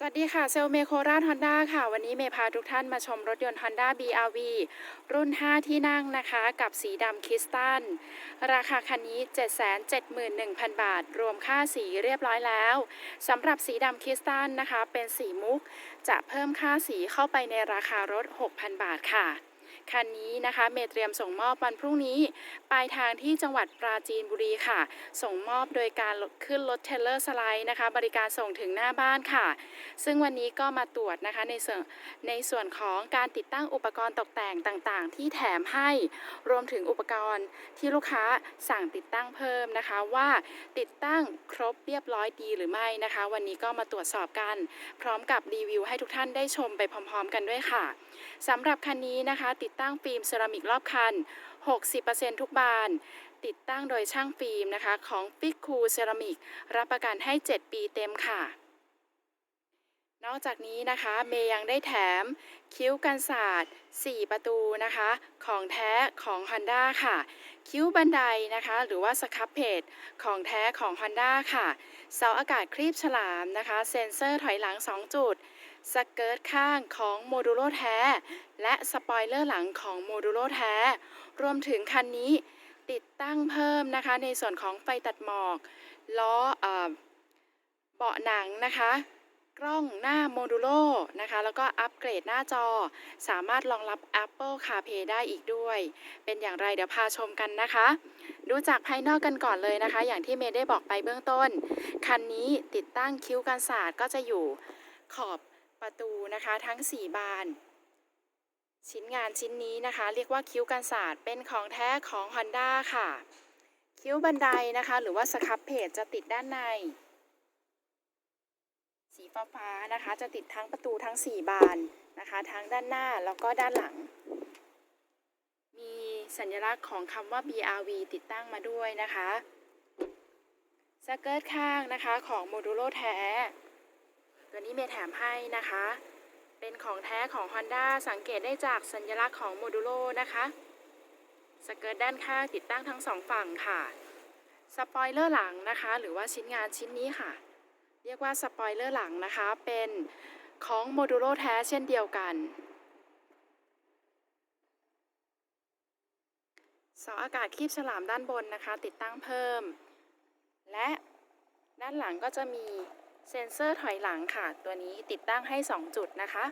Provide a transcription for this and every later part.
สวัสดีค่ะ เซลเมโคราชฮอนด้าค่ะ วันนี้เมย์พาทุกท่านมาชมรถยนต์ Honda BRV รุ่น 5 ที่นั่งนะคะ กับสีดำคริสตัล ราคาคันนี้ 771,000 บาท รวมค่าสีเรียบร้อยแล้วสำหรับสีดำคริสตัลนะคะ เป็นสีมุก จะเพิ่มค่าสีเข้าไปในราคารถ 6,000 บาทค่ะ คันนี้นะคะ เมเตรียมส่งมอบวันพรุ่งนี้ ปลายทางที่จังหวัดปราจีนบุรีค่ะ ส่งมอบโดยการขึ้นรถเทรลเลอร์สไลด์นะคะ บริการส่งถึงหน้าบ้านค่ะ ซึ่งวันนี้ก็มาตรวจนะคะในส่วนในส่วนของการติดตั้งอุปกรณ์ตกแต่งต่างๆ ที่แถมให้รวมถึงอุปกรณ์ที่ลูกค้าสั่งติดตั้งเพิ่มนะคะว่าติดตั้งครบเรียบร้อยดีหรือไม่นะคะ วันนี้ก็มาตรวจสอบกัน พร้อมกับรีวิวให้ทุกท่านได้ชมไปพร้อม ๆ กันด้วยค่ะ สำหรับคันนี้นะคะ ติดตั้งฟิล์มเซรามิกรอบคัน 60%ทุกบาน ติดตั้งโดยช่างฟิล์มนะคะของฟิกคูเซรามิกรับประกันให้ 7 ปีเต็มค่ะ นอกจากนี้นะคะ เมย์ยังได้แถม คิ้วกันศาสตร์ 4 ประตูนะคะ ของแท้ของ Honda ค่ะ คิ้วบันไดนะคะ หรือว่าสครับเพจของแท้ของ Honda ค่ะ เสาอากาศครีบฉลามนะคะ เซ็นเซอร์ถอยหลัง 2 จุด สเกิร์ตข้างของโมดูโลแท้ และสปอยเลอร์หลังของโมดูโลแท้ รวมถึงคันนี้ติดตั้งเพิ่มนะคะ ในส่วนของไฟตัดหมอก ล้อเบาะหนังนะคะ กล้องหน้าโมดูโลนะคะ แล้วก็อัปเกรดหน้าจอ สามารถรองรับ Apple CarPlay ได้อีกด้วย เป็นอย่างไรเดี๋ยวพาชมกันนะคะ ดูจากภายนอกกันก่อนเลยนะคะ อย่างที่เมย์ได้บอกไปเบื้องต้น คันนี้ติดตั้งคิ้วกันศาสตร์ก็จะอยู่ขอบ ประตูนะคะทั้ง 4 บาน ชิ้นงานชิ้นนี้นะคะ เรียกว่าคิ้วกันศาสตร์เป็นของแท้ของ Honda ค่ะ คิ้วบันไดนะคะ หรือว่าสครับเพจจะติดด้านใน สีฟ้าฟ้านะคะ จะติดทั้งประตูทั้ง 4 บานนะคะ ทั้งด้านหน้าแล้วก็ด้านหลัง มีสัญลักษณ์ของคำว่า BRV ติดตั้งมาด้วยนะคะสเกิร์ตข้างนะคะของโมดูโลแท้ ตัวนี้เมย์แถมให้นะคะ เป็นของแท้ของ Honda สังเกตได้จากสัญลักษณ์ของโมดูโลนะคะสเกิร์ตด้านข้างติดตั้งทั้งสองฝั่งค่ะสปอยเลอร์หลังนะคะ หรือว่าชิ้นงานชิ้นนี้ค่ะ เรียกว่าสปอยเลอร์หลังนะคะ เป็นของโมดูโลแท้เช่นเดียวกันเสาอากาศคีบฉลามด้านบนนะคะ ติดตั้งเพิ่ม และด้านหลังก็จะมี เซ็นเซอร์ถอยหลังค่ะ ตัวนี้ติดตั้งให้ 2 จุดนะคะ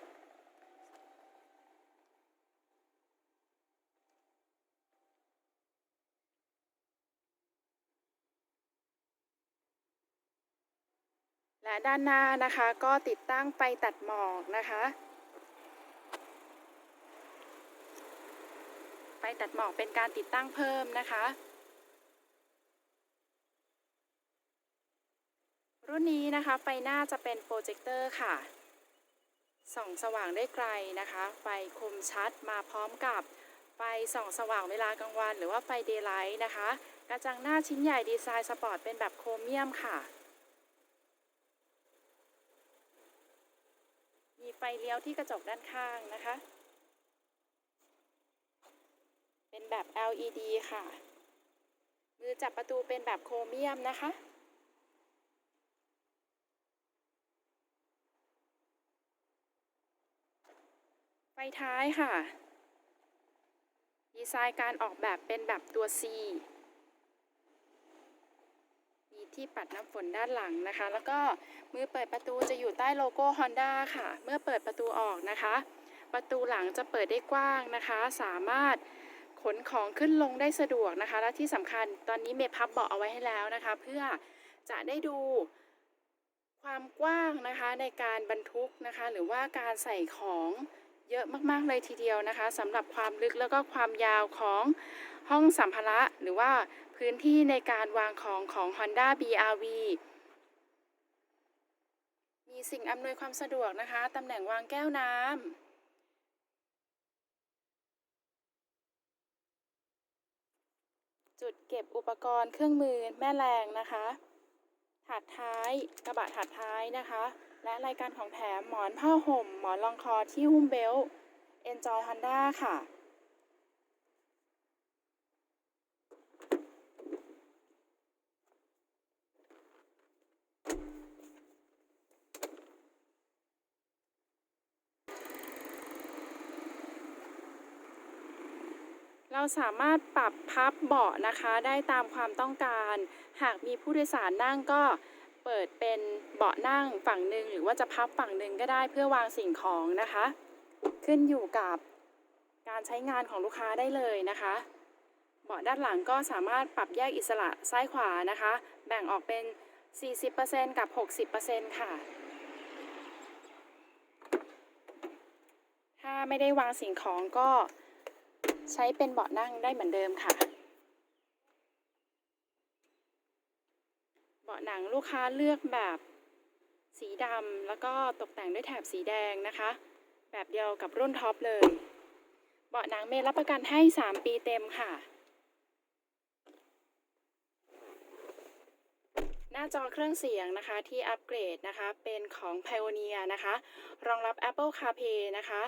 และด้านหน้านะคะก็ติดตั้งไฟตัดหมอกนะคะไฟตัดหมอกเป็นการติดตั้งเพิ่มนะคะ รุ่นนี้นะคะไฟหน้าจะเป็นโปรเจคเตอร์ค่ะ ส่องสว่างได้ไกลนะคะ ไฟคมชัดมาพร้อมกับไฟส่องสว่างเวลากลางวัน หรือว่าไฟเดย์ไลท์นะคะ กระจังหน้าชิ้นใหญ่ดีไซน์สปอร์ตเป็นแบบโครเมียมค่ะ มีไฟเลี้ยวที่กระจกด้านข้างนะคะ เป็นแบบ LED ค่ะ มือจับประตูเป็นแบบโครเมียมนะคะ ไฟท้ายค่ะ ดีไซน์การออกแบบเป็นแบบตัว C มีที่ปัดน้ำฝนด้านหลังนะคะ แล้วก็มือเปิดประตูจะอยู่ใต้โลโก้ Honda ค่ะ เมื่อเปิดประตูออกนะคะ ประตูหลังจะเปิดได้กว้างนะคะ สามารถขนของขึ้นลงได้สะดวกนะคะ และที่สำคัญตอนนี้เมย์พับเบาะเอาไว้ให้แล้วนะคะ เพื่อจะได้ดูความกว้างนะคะในการบรรทุกนะคะ หรือว่าการใส่ของ เยอะมากๆเลยทีเดียวนะคะสำหรับความลึกแล้วก็ความยาวของห้องสัมภาระ หรือว่าพื้นที่ในการวางของของ Honda BRV มีสิ่งอำนวยความสะดวกนะคะตำแหน่งวางแก้วน้ำจุดเก็บอุปกรณ์เครื่องมือแม่แรงนะคะ ถาดท้ายกระบะถาดท้ายนะคะ และรายการของแถมหมอนผ้าห่ม หมอนรองคอที่หุ้มเบลต์ Enjoy Honda ค่ะ เราสามารถปรับพับเบาะนะคะได้ตามความต้องการ หากมีผู้โดยสารนั่งก็ เปิดเป็นเบาะนั่งฝั่งหนึ่งหรือว่าจะพับฝั่งหนึ่งก็ได้เพื่อวางสิ่งของนะคะ ขึ้นอยู่กับการใช้งานของลูกค้าได้เลยนะคะ เบาะด้านหลังก็สามารถปรับแยกอิสระซ้ายขวานะคะ แบ่งออกเป็น 40%กับ 60%ค่ะ ถ้าไม่ได้วางสิ่งของก็ใช้เป็นเบาะนั่งได้เหมือนเดิมค่ะ เบาะ หนังลูกค้าเลือกแบบสีดำแล้วก็ตกแต่งด้วยแถบสีแดงนะคะ แบบเดียวกับรุ่นท็อปเลย เบาะหนังเมย์รับประกันให้ 3 ปีเต็มค่ะ หน้าจอเครื่องเสียงนะคะที่อัปเกรดนะคะเป็นของ Pioneer นะคะ รองรับ Apple CarPlay นะคะ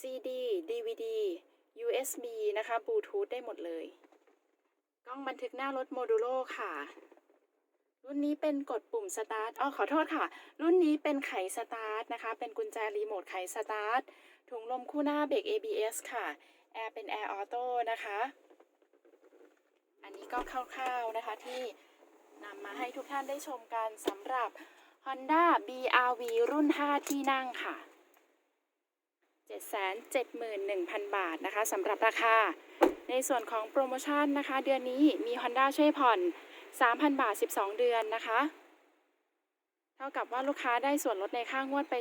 CD DVD USB นะคะ Bluetooth ได้หมดเลย กล้องบันทึกหน้ารถโมดูโลค่ะ รุ่นนี้เป็นกดปุ่มสตาร์ทอ๋อขอโทษค่ะ รุ่นนี้เป็นไขสตาร์ทนะคะ เป็นกุญแจรีโมทไขสตาร์ท ถุงลมคู่หน้าเบรก ABS ค่ะ แอร์เป็นแอร์ออโต้นะคะ อันนี้ก็คร่าวๆนะคะที่นำมาให้ทุกท่านได้ชมกันสำหรับ Honda BRV รุ่น 5 ที่นั่งค่ะ 771,000 บาทนะคะสำหรับราคา ในส่วนของโปรโมชั่นนะคะ เดือนนี้มี Honda ช่วยผ่อน 3,000 บาท 12 เดือนนะคะ เท่ากับว่าลูกค้าได้ส่วนลดในค่างวดไป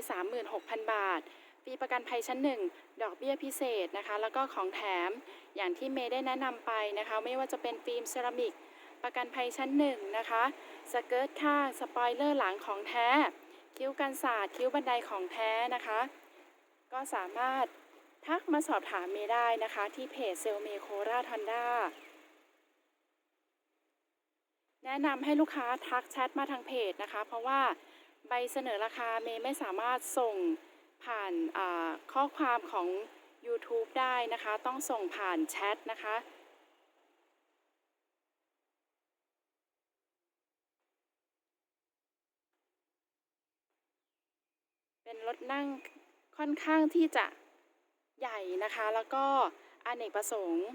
36,000 บาทฟรีประกันภัยชั้น 1 ดอกเบี้ยพิเศษนะคะ แล้วก็ของแถมอย่างที่เมย์ได้แนะนำไปนะคะ ไม่ว่าจะเป็นฟิล์มเซรามิก ประกันภัยชั้น 1 นะคะ สเกิร์ตข้างสปอยเลอร์หลังของแท้ คิ้วกันศาสตร์คิ้วบันไดของแท้นะคะ ก็สามารถทักมาสอบถามเมย์ได้นะคะ ที่เพจเซลเมโคราทอนด้า แนะนำให้ลูกค้าทักแชทมาทางเพจนะคะ เพราะว่าใบเสนอราคาเมย์ไม่สามารถส่งผ่านาข้อความของ YouTube ได้นะคะ ต้องส่งผ่านแชทนะคะ เป็นรถนั่งค่อนข้างที่จะใหญ่นะคะ แล้วก็อเนกประสงค์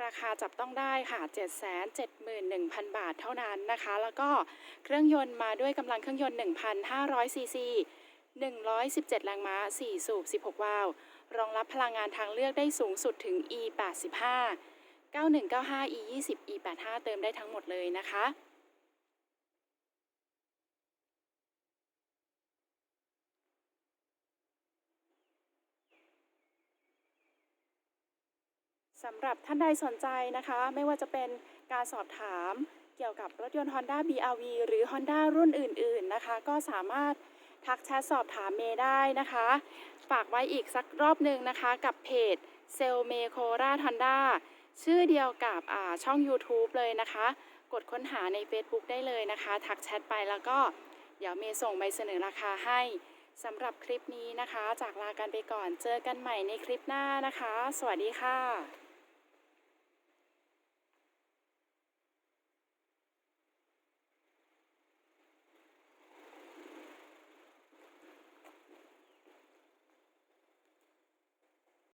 ราคาจับต้องได้ค่ะ 771,000 บาทเท่านั้นนะคะ แล้วก็เครื่องยนต์มาด้วยกำลังเครื่องยนต์ 1,500 ซีซี 117 แรงม้า 4 สูบ 16 วาล์ว รองรับพลังงานทางเลือกได้สูงสุดถึง E85 9195 E20 E85 เติมได้ทั้งหมดเลยนะคะ สำหรับท่านใดสนใจนะคะ ไม่ว่าจะเป็นการสอบถามเกี่ยวกับรถยนต์ Honda BRV หรือ Honda รุ่นอื่น ๆนะคะ ก็สามารถทักแชทสอบถามเมย์ได้นะคะ ฝากไว้อีกสักรอบหนึ่งนะคะ กับเพจเซลเมโคราทอนด้าชื่อเดียวกับอ่าช่อง YouTube เลยนะคะ กดค้นหาใน Facebook ได้เลยนะคะ ทักแชทไปแล้วก็เดี๋ยวเมย์ส่งใบเสนอราคาให้สำหรับคลิปนี้นะคะ จากลากันไปก่อนเจอกันใหม่ในคลิปหน้านะคะ สวัสดีค่ะ